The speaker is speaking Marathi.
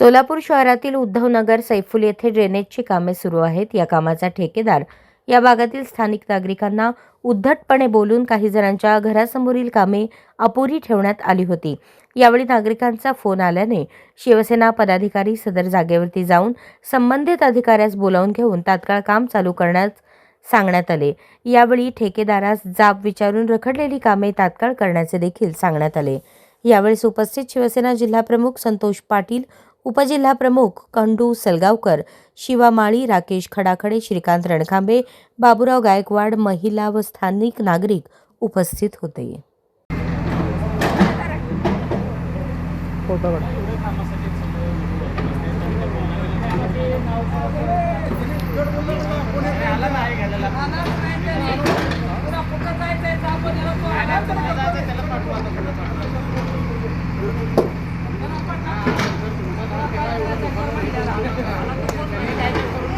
सोलापूर शहरातील उद्धवनगर सैफुल येथे ड्रेनेजची कामे सुरू आहेत. या कामाचा ठेकेदार या भागातील स्थानिक नागरिकांना उद्धटपणे बोलून काही जणांच्या घरासमोरील कामे अपुरी ठेवण्यात आली होती. यावेळी नागरिकांचा फोन आल्याने शिवसेना पदाधिकारी सदर जागेवरती जाऊन संबंधित अधिकाऱ्यास बोलावून घेऊन तात्काळ काम चालू करण्यास सांगण्यात आले. यावेळी ठेकेदारास जाब विचारून रखडलेली कामे तात्काळ करण्याचे देखील सांगण्यात आले. यावेळेस उपस्थित शिवसेना जिल्हाप्रमुख संतोष पाटील उपजिल्हाप्रमुख खंडू सलगावकर शिवा माळी राकेश खडाखडे श्रीकांत रणखांबे बाबुराव गायकवाड महिला व स्थानिक नागरिक उपस्थित होते.